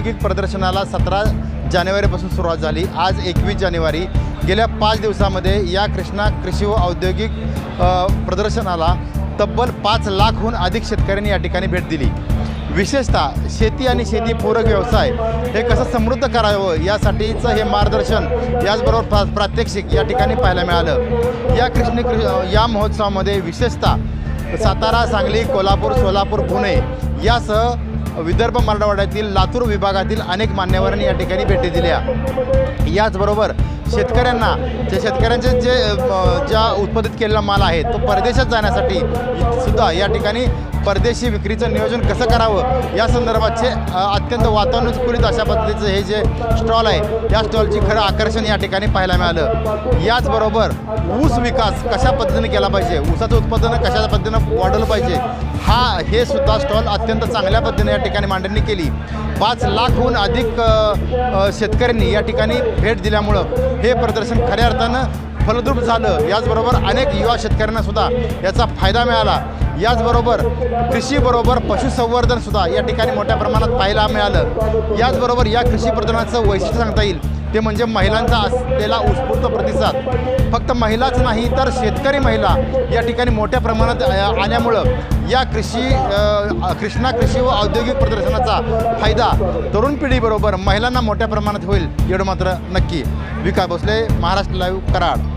औद्योगिक प्रदर्शनाला सतरा जानेवारीपासून सुरुवात झाली. आज एकवीस जानेवारी. गेल्या पाच दिवसामध्ये या कृष्णा कृषी व औद्योगिक प्रदर्शनाला तब्बल पाच लाखहून अधिक शेतकऱ्यांनी या ठिकाणी भेट दिली. विशेषतः शेती आणि शेतीपूरक व्यवसाय हे कसं समृद्ध करावं यासाठीचं हे मार्गदर्शन याचबरोबर प्रा प्रात्यक्षिक या ठिकाणी पाहायला मिळालं. या कृष्ण या महोत्सवामध्ये विशेषतः सातारा सांगली कोल्हापूर सोलापूर पुणे यासह विदर्भ मराठवाड्यातील लातूर विभागातील अनेक मान्यवरांनी या ठिकाणी भेटी दिल्या. याचबरोबर शेतकऱ्यांना जे शेतकऱ्यांचे जे ज्या उत्पादित केलेला माल आहे तो परदेशात जाण्यासाठी सुद्धा या ठिकाणी परदेशी विक्रीचं नियोजन कसं करावं? या संदर्भातचे अत्यंत वातानुकूलित अशा पद्धतीचं हे जे स्टॉल आहे या स्टॉलची खरं आकर्षण या ठिकाणी पाहायला मिळालं. याचबरोबर ऊस विकास कशा पद्धतीने केला पाहिजे? ऊसाचं उत्पादन कशा पद्धतीनं वाढवलं पाहिजे? हा हे सुद्धा स्टॉल अत्यंत चांगल्या पद्धतीने या ठिकाणी मांडणी केली. पाच लाखहून अधिक शेतकऱ्यांनी या ठिकाणी भेट दिल्यामुळं हे प्रदर्शन खऱ्या अर्थानं फलद्रूप झालं याचबरोबर अनेक युवा शेतकऱ्यांना सुद्धा याचा फायदा मिळाला. याचबरोबर कृषीबरोबर पशुसंवर्धनसुद्धा या ठिकाणी मोठ्या प्रमाणात पाहायला मिळालं. याचबरोबर या कृषी प्रदर्शनाचं वैशिष्ट्य सांगता येईल. ते म्हणजे महिलांचा असलेला उत्स्फूर्त प्रतिसाद. फक्त महिलाच नाही तर शेतकरी महिला या ठिकाणी मोठ्या प्रमाणात आल्यामुळं या कृषी कृष्णा कृषी व औद्योगिक प्रदर्शनाचा फायदा तरुण पिढीबरोबर महिलांना मोठ्या प्रमाणात होईल एवढं मात्र नक्की. विकास भोसले महाराष्ट्र लाईव्ह कराड.